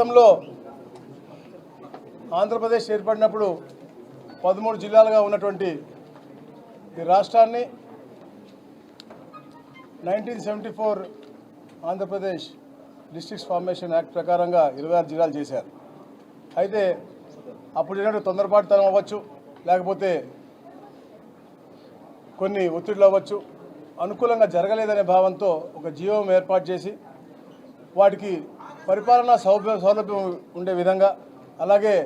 గతంలో ఆంధ్రప్రదేశ్ ఏర్పడినప్పుడు పదమూడు జిల్లాలుగా ఉన్నటువంటి ఈ రాష్ట్రాన్ని nineteen seventy four Andhra Pradesh districts formation act ప్రకారంగా ఇరవై ఆరు జిల్లాలు చేశారు. అయితే అప్పుడు ఏంటంటే తొందరపాటుతనం అవ్వచ్చు లేకపోతే కొన్ని ఒత్తిడులు అవ్వచ్చు అనుకూలంగా జరగలేదనే భావంతో ఒక జీవం ఏర్పాటు చేసి వాటికి పరిపాలనా సౌలభ్యం సౌలభ్యం ఉండే విధంగా అలాగే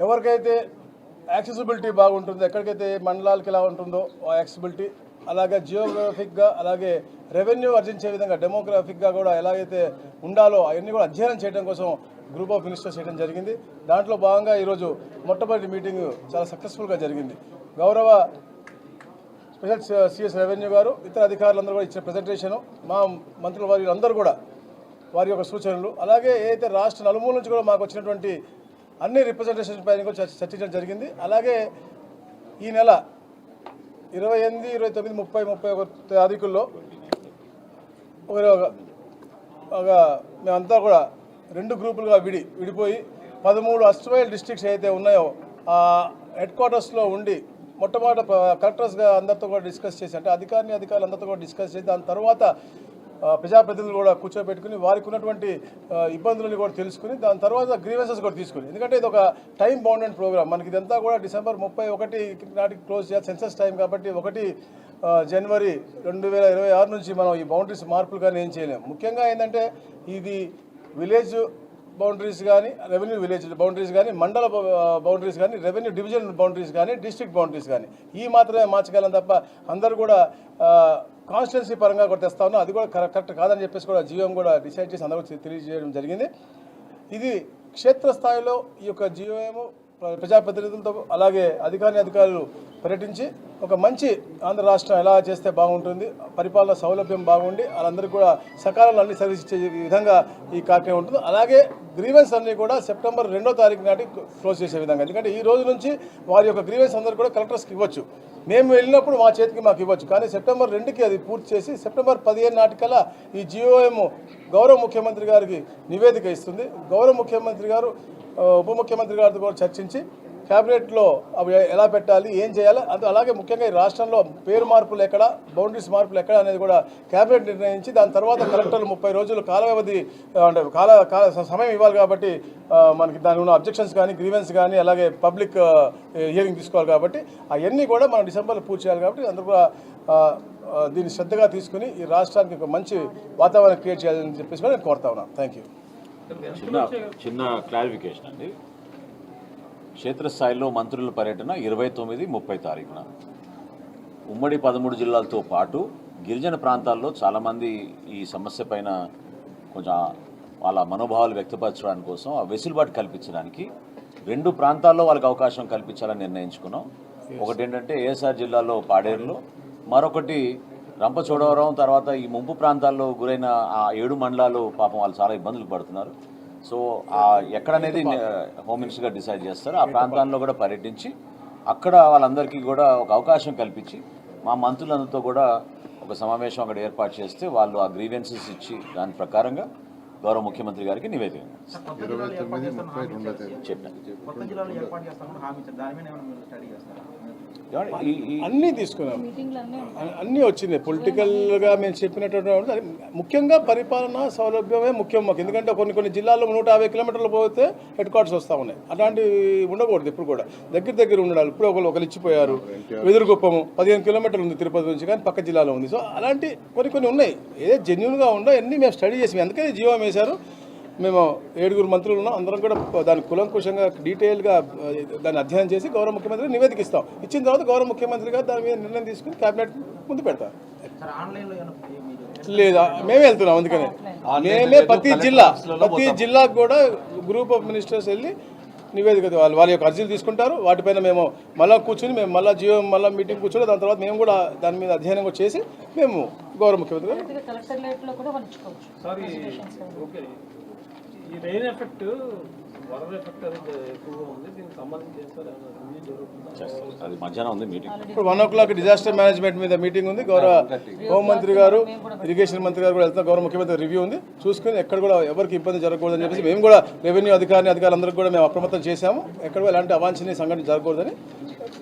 ఎవరికైతే యాక్సెసిబిలిటీ బాగుంటుందో ఎక్కడికైతే మండలాలకి ఎలా ఉంటుందో ఆ యాక్సెసిబిలిటీ అలాగే జియోగ్రఫిక్గా అలాగే రెవెన్యూ ఆర్జించే విధంగా డెమోగ్రాఫిక్గా కూడా ఎలాగైతే ఉండాలో అవన్నీ కూడా అధ్యయనం చేయడం కోసం గ్రూప్ ఆఫ్ మినిస్టర్స్ చేయడం జరిగింది దాంట్లో భాగంగా ఈరోజు మొట్టమొదటి మీటింగ్ చాలా సక్సెస్ఫుల్గా జరిగింది గౌరవ స్పెషల్ సిఎస్ రెవెన్యూ గారు ఇతర అధికారులందరూ కూడా ఇచ్చిన ప్రజెంటేషను మా మంత్రుల వారి అందరూ కూడా వారి యొక్క సూచనలు అలాగే ఏదైతే రాష్ట్ర నలుమూల నుంచి కూడా మాకు వచ్చినటువంటి అన్ని రిప్రజెంటేషన్ పైన కూడా చర్చించడం జరిగింది. అలాగే ఈ నెల ఇరవై ఎనిమిది ఇరవై తొమ్మిది ముప్పై ముప్పై ఒక తారీఖుల్లో ఒక ఒక మేమంతా కూడా రెండు గ్రూపులుగా విడి విడిపోయి పదమూడు అస్ట్రైల్ డిస్ట్రిక్ట్స్ ఏదైతే ఉన్నాయో ఆ హెడ్ క్వార్టర్స్లో ఉండి మొట్టమొదట కలెక్టర్స్గా అందరితో కూడా డిస్కస్ చేసి అంటే అధికారిని అధికారులు అందరితో కూడా డిస్కస్ చేసి దాని తర్వాత ప్రజాప్రతినిధులు కూడా కూర్చోబెట్టుకుని వారికి ఉన్నటువంటి ఇబ్బందులను కూడా తెలుసుకుని దాని తర్వాత గ్రీవెన్సెస్ కూడా తీసుకుని. ఎందుకంటే ఇది ఒక టైం బౌండెడ్ ప్రోగ్రామ్ మనకి ఇదంతా కూడా డిసెంబర్ ముప్పై ఒకటి నాటికి క్లోజ్ చేయాలి సెన్సస్ టైం కాబట్టి ఒకటి జనవరి రెండు వేల ఇరవై ఆరు నుంచి మనం ఈ బౌండరీస్ మార్పులు కానీ ఏం చేయలేము ముఖ్యంగా ఏంటంటే ఇది విలేజ్ బౌండరీస్ కానీ రెవెన్యూ విలేజ్ బౌండరీస్ కానీ మండల బౌండరీస్ కానీ రెవెన్యూ డివిజన్ బౌండరీస్ కానీ డిస్ట్రిక్ట్ బౌండరీస్ కానీ ఈ మాత్రమే మార్చగలం తప్ప అందరూ కూడా కాన్స్టిట్యున్సీ పరంగా కూడా తెస్తా ఉన్నాం అది కూడా కరెక్ట్ కరెక్ట్ కాదని చెప్పేసి కూడా జీవం కూడా డిసైడ్ చేసి అందరూ తెలియజేయడం జరిగింది. ఇది క్షేత్రస్థాయిలో ఈ యొక్క జీవోఏము ప్రజాప్రతినిధులతో అలాగే అధికారి అధికారులు పర్యటించి ఒక మంచి ఆంధ్ర రాష్ట్రం ఎలా చేస్తే బాగుంటుంది పరిపాలన సౌలభ్యం బాగుండి వాళ్ళందరికీ కూడా సకాలంలో అన్ని సర్వీస్ ఇచ్చే విధంగా ఈ కార్యక్రమం ఉంటుంది. అలాగే గ్రీవెన్స్ అన్నీ కూడా సెప్టెంబర్ రెండో తారీఖు నాటి క్లోజ్ చేసే విధంగా. ఎందుకంటే ఈ రోజు నుంచి వారి యొక్క గ్రీవెన్స్ అందరూ కూడా కలెక్టర్స్కి ఇవ్వచ్చు. మేము వెళ్ళినప్పుడు మా చేతికి మాకు ఇవ్వచ్చు. కానీ సెప్టెంబర్ రెండుకి అది పూర్తి చేసి సెప్టెంబర్ పదిహేను నాటికల్లా ఈ జిఓఎం గౌరవ ముఖ్యమంత్రి గారికి నివేదిక ఇస్తుంది. గౌరవ ముఖ్యమంత్రి గారు ఉప ముఖ్యమంత్రి గారితో కూడా చర్చించి క్యాబినెట్లో అవి ఎలా పెట్టాలి ఏం చేయాలి అది అలాగే ముఖ్యంగా ఈ రాష్ట్రంలో పేరు మార్పులు ఎక్కడ బౌండరీస్ మార్పులు ఎక్కడ అనేది కూడా క్యాబినెట్ నిర్ణయించి దాని తర్వాత కలెక్టర్లు ముప్పై రోజులు కాల వ్యవధి అంటే కాల కాల సమయం ఇవ్వాలి కాబట్టి మనకి దాని ఉన్న అబ్జెక్షన్స్ కానీ గ్రీవెన్స్ కానీ అలాగే పబ్లిక్ హియరింగ్ తీసుకోవాలి కాబట్టి అవన్నీ కూడా మనం డిసెంబర్లో పూర్తి చేయాలి కాబట్టి అందరూ కూడా దీన్ని శ్రద్ధగా తీసుకుని ఈ రాష్ట్రానికి ఒక మంచి వాతావరణం క్రియేట్ చేయాలని చెప్పేసి కూడా నేను కోరుతా ఉన్నాను థ్యాంక్ యూ చిన్న చిన్న క్లారిఫికేషన్ అండి. క్షేత్రస్థాయిలో మంత్రుల పర్యటన ఇరవై తొమ్మిది ముప్పై తారీఖున. ఉమ్మడి పదమూడు జిల్లాలతో పాటు గిరిజన ప్రాంతాల్లో చాలామంది ఈ సమస్య పైన కొంచెం వాళ్ళ మనోభావాలు వ్యక్తపరచడానికి కోసం ఆ వెసులుబాటు కల్పించడానికి రెండు ప్రాంతాల్లో వాళ్ళకి అవకాశం కల్పించాలని నిర్ణయించుకున్నాం. ఒకటి ఏంటంటే ఏఎస్ఆర్ జిల్లాలో పాడేరులో మరొకటి రంపచోడవరం తర్వాత ఈ ముంపు ప్రాంతాల్లో గురైన ఆ ఏడు మండలాలు పాపం వాళ్ళు చాలా ఇబ్బందులు పడుతున్నారు. సో ఆ ఎక్కడనేది హోమ్ మినిస్టర్ గారు డిసైడ్ చేస్తారు. ఆ ప్రాంతాల్లో కూడా పర్యటించి అక్కడ వాళ్ళందరికీ కూడా ఒక అవకాశం కల్పించి మా మంత్రులందరితో కూడా ఒక సమావేశం అక్కడ ఏర్పాటు చేస్తే వాళ్ళు ఆ గ్రీవెన్సెస్ ఇచ్చి దాని ప్రకారంగా గౌరవ ముఖ్యమంత్రి గారికి నివేదిక చెప్పాను అన్నీ తీసుకున్నాం. అన్నీ వచ్చినాయి పొలిటికల్గా మేము చెప్పినటువంటి ముఖ్యంగా పరిపాలన సౌలభ్యమే ముఖ్యం మాకు. ఎందుకంటే కొన్ని కొన్ని జిల్లాల్లో నూట యాభై కిలోమీటర్లు పోతే హెడ్ క్వార్టర్స్ వస్తూ ఉన్నాయి. అలాంటివి ఉండకూడదు ఇప్పుడు కూడా. దగ్గర దగ్గర ఉండాలి. ఇప్పుడు ఒకరు ఒకరు ఇచ్చిపోయారు. వెదురుగుప్పము పదిహేను కిలోమీటర్లు ఉంది తిరుపతి నుంచి కానీ పక్క జిల్లాలో ఉంది. సో అలాంటి కొన్ని కొన్ని ఉన్నాయి. ఏదో జెన్యున్గా ఉండో అన్నీ మేము స్టడీ చేసి అందుకని జీవో వేశారు మేము ఏడుగురు మంత్రులు ఉన్నాం. అందరం కూడా దాని కులంకుశంగా డీటెయిల్గా దాన్ని అధ్యయనం చేసి గౌరవ ముఖ్యమంత్రి నివేదిక ఇస్తాం ఇచ్చిన తర్వాత గౌరవ ముఖ్యమంత్రి గారు దాని మీద నిర్ణయం తీసుకుని కేబినెట్ ముందు పెడతారు మీరు లేదా మేమే వెళ్తున్నాం అందుకనే. మేమే ప్రతి జిల్లా ప్రతి జిల్లాకు కూడా గ్రూప్ ఆఫ్ మినిస్టర్స్ వెళ్ళి నివేదిక వాళ్ళు వాళ్ళ యొక్క అర్జీలు తీసుకుంటారు. వాటిపైన మేము మళ్ళీ కూర్చుని మేము మళ్ళీ జియో మళ్ళీ మీటింగ్ కూర్చొని దాని తర్వాత మేము కూడా దాని మీద అధ్యయనం కూడా చేసి మేము గౌరవ ముఖ్యమంత్రి గారు అది మధ్యాహ్నం ఉంది మీటింగ్. ఇప్పుడు one o'clock disaster management మీద మీటింగ్ ఉంది. గౌరవ హోంమంత్రి గారు ఇరిగేషన్ మంత్రి గారు కూడా వెళ్తున్నారు. గౌరవ ముఖ్యమంత్రి రివ్యూ ఉంది. చూసుకుని ఎక్కడ కూడా ఎవరికి ఇబ్బంది జరగకూడదని చెప్పేసి మేము కూడా రెవెన్యూ అధికారిని అధికారులందరికీ కూడా మేము అప్రమత్తం చేశాము. ఎక్కడ కూడా ఎలాంటి అవాంఛనీయ సంఘటన జరగకూడదని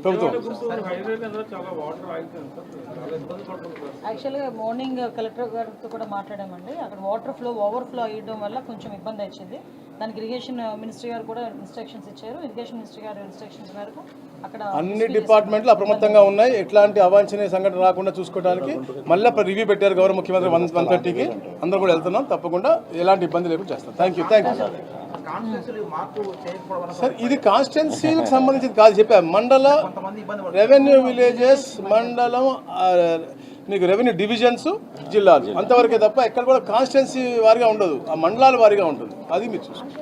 ప్రభుత్వం యాక్చువల్గా మార్నింగ్ కలెక్టర్ గారితో కూడా మాట్లాడామండి. అక్కడ వాటర్ ఫ్లో ఓవర్ఫ్లో అయ్యడం వల్ల కొంచెం ఇబ్బంది వచ్చింది దానికి ఇరిగేషన్ మినిస్ట్రీ గారు కూడా ఇన్స్ట్రక్షన్స్ ఇచ్చారు. ఇరిగేషన్ మినిస్ట్రీ గారు ఇన్స్ట్రక్షన్స్ మేరకు అక్కడ అన్ని డిపార్ట్మెంట్లు అప్రమత్తంగా ఉన్నాయి. ఎట్లాంటి అవాంఛనీయ సంఘటన రాకుండా చూసుకోవడానికి మళ్ళీ రివ్యూ పెట్టారు గౌరవ ముఖ్యమంత్రి వన్ వన్ థర్టీకి. అందరూ కూడా వెళ్తున్నాం. తప్పకుండా ఎలాంటి ఇబ్బంది లేకుండా చేస్తాం. Thank you thank you sir ఇది కాన్స్టిట్యున్సీకి సంబంధించింది కాదు చెప్పా. మండల రెవెన్యూ విలేజెస్ మండలం మీకు రెవెన్యూ డివిజన్స్ జిల్లాలు. అంతవరకే తప్ప ఎక్కడ కూడా కాన్స్టిట్యున్సీ వారిగా ఉండదు. ఆ మండలాల వారిగా ఉంటుంది అది మీరు చూసుకోండి.